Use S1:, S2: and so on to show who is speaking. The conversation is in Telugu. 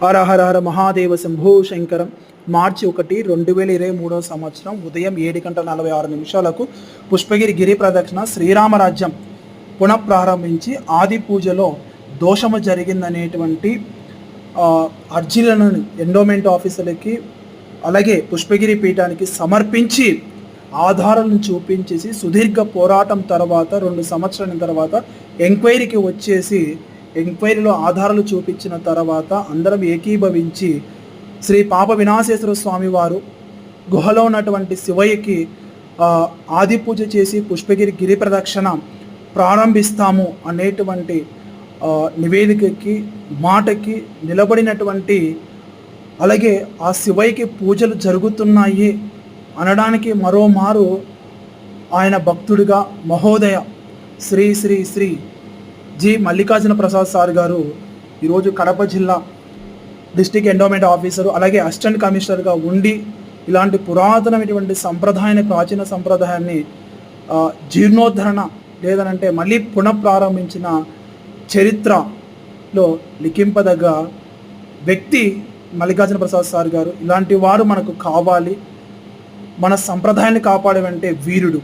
S1: హర హర హర మహాదేవ శంభో శంకరం. మార్చి ఒకటి రెండు వేల ఇరవై మూడవ సంవత్సరం ఉదయం ఏడు గంటల నలభై ఆరు నిమిషాలకు పుష్పగిరి గిరి ప్రదక్షిణ శ్రీరామరాజ్యం పునఃప్రారంభించి ఆది పూజలో దోషము జరిగిందనేటువంటి అర్జీలను ఎండోమెంట్ ఆఫీసర్లకి అలాగే పుష్పగిరి పీఠానికి సమర్పించి ఆధారాలను చూపించేసి సుదీర్ఘ పోరాటం తర్వాత రెండు సంవత్సరాల తర్వాత ఎంక్వైరీకి వచ్చేసి ఎంక్వైరీలో ఆధారాలు చూపించిన తర్వాత అందరం ఏకీభవించి శ్రీ పాప వినాశేశ్వర స్వామి వారు గుహలో ఉన్నటువంటి శివయ్యకి ఆది పూజ చేసి పుష్పగిరి గిరి ప్రదక్షిణ ప్రారంభిస్తాము అనేటువంటి నివేదికకి మాటకి నిలబడినటువంటి అలాగే ఆ శివయ్యకి పూజలు జరుగుతున్నాయి అనడానికి మరోమారు ఆయన భక్తుడిగా మహోదయ శ్రీ శ్రీ శ్రీ జి. మల్లికార్జున ప్రసాద్ సార్ గారు ఈరోజు కడప జిల్లా డిస్టిక్ ఎండోమెంట్ ఆఫీసరు అలాగే అసిస్టెంట్ కమిషనర్గా ఉండి ఇలాంటి పురాతనమైనటువంటి సంప్రదాయాన్ని ప్రాచీన సంప్రదాయాన్ని జీర్ణోద్ధరణ లేదనంటే మళ్ళీ పునఃప్రారంభించిన చరిత్రలో లిఖింపదగ్గ వ్యక్తి మల్లికార్జున ప్రసాద్ సార్ గారు. ఇలాంటి వారు మనకు కావాలి. మన సంప్రదాయాన్ని కాపాడమంటే వీరుడు.